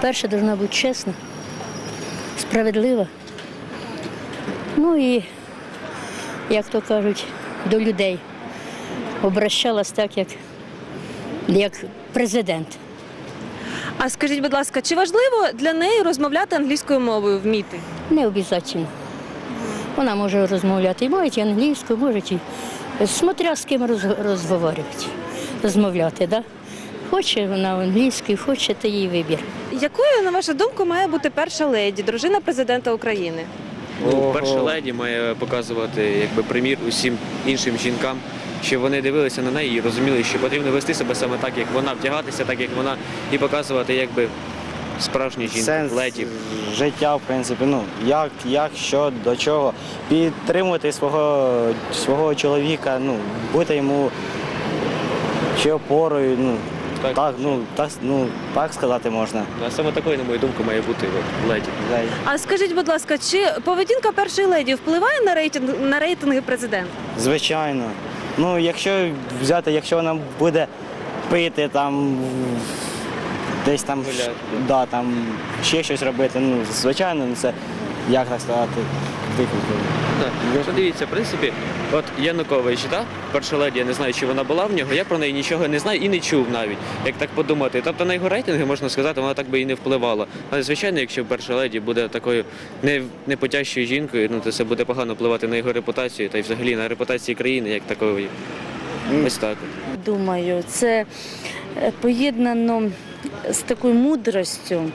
По-перше, повинна бути чесна, справедлива. Ну і, як то кажуть, до людей обращалась так, як, як президент. А скажіть, будь ласка, чи важливо для неї розмовляти англійською мовою, вміти? Не обов'язково. Вона може розмовляти і мовить і англійською, може і смотря з ким роз- розговорювати, розмовляти. Да? Хоче вона англійською, хоче, то її вибір. Якою, на вашу думку, має бути перша леді, дружина президента України? Ну, перша леді має показувати якби примір усім іншим жінкам, щоб вони дивилися на неї і розуміли, що потрібно вести себе саме так, як вона, вдягатися так, як вона, і показувати якби справжню жінку, Сенс леді. життя, в принципі, ну як, як, що, до чого. Підтримувати свого, свого чоловіка, ну, бути йому чи опорою, ну, Так. так, ну, так, ну, так сказати можна. А саме такою, на мою думку, має бути от, леді. А скажіть, будь ласка, чи поведінка першої леді впливає на рейтинг на рейтинги президента? Звичайно. Ну, якщо взяти, якщо вона буде пити там десь там, Гуляти. да, там ще щось робити, ну, звичайно, ну, це як так сказати, Так. Що дивіться, в принципі, от Янукович, да? перша леді, я не знаю, чи вона була в нього, я про неї нічого не знаю і не чув навіть, як так подумати. Тобто на його рейтинги, можна сказати, вона так би і не впливала. Але звичайно, якщо перша леді буде такою не, непотящою жінкою, ну то це буде погано впливати на його репутацію та й взагалі на репутацію країни як такої. Ось так. Думаю, це е, поєднано з такою мудростю,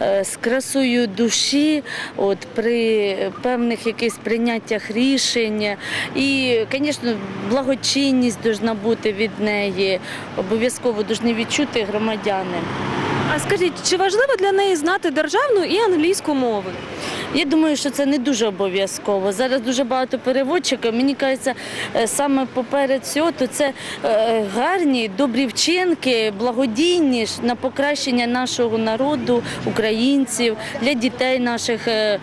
е, з красою душі, от при певних якихось прийняттях рішень. І, звісно, благочинність повинна бути від неї. Обов'язково повинні відчути громадяни. А скажіть, чи важливо для неї знати державну і англійську мови? Я думаю, що це не дуже обов'язково. Зараз дуже багато переводчиків. Мені кажеться, е, саме поперед цього, то це е, гарні, добрі вчинки, благодійні на покращення нашого народу, українців, для дітей наших е,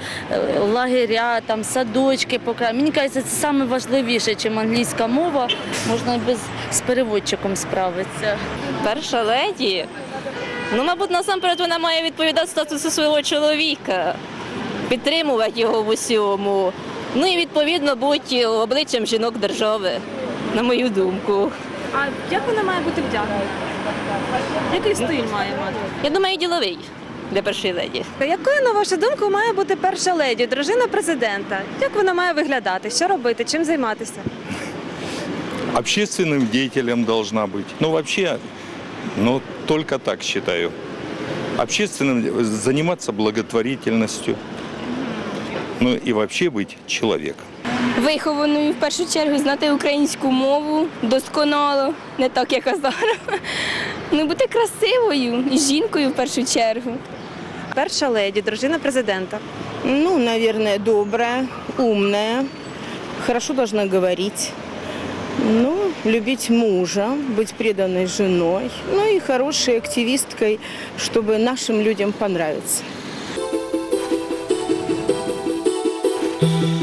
лагеря, там садочки. Мені кажеться, це саме важливіше, чим англійська мова. Можна без з переводчиком справитися. Перша леді. Ну, мабуть, насамперед вона має відповідати статусу свого чоловіка, підтримувати його в усьому. Ну і відповідно бути обличчям жінок держави, на мою думку. А як вона має бути вдягнена? Який стиль має мати? Я думаю, діловий для першої леді. Якою, на вашу думку, має бути перша леді, дружина президента? Як вона має виглядати? Що робити? Чим займатися? общественным деятелем должна быть. Ну, вообще, ну, только так считаю. Общественным, заниматься благотворительностью. Ну, и вообще быть человеком. вихованою в першу чергу знати українську мову досконало, не так, як зараз. Ну, бути красивою і жінкою в першу чергу. Перша леді, дружина президента. Ну, наверное, добрая, умная, хорошо должна говорить. Ну, любить мужа, быть преданной женой, ну и хорошей активисткой, чтобы нашим людям понравиться. thank you.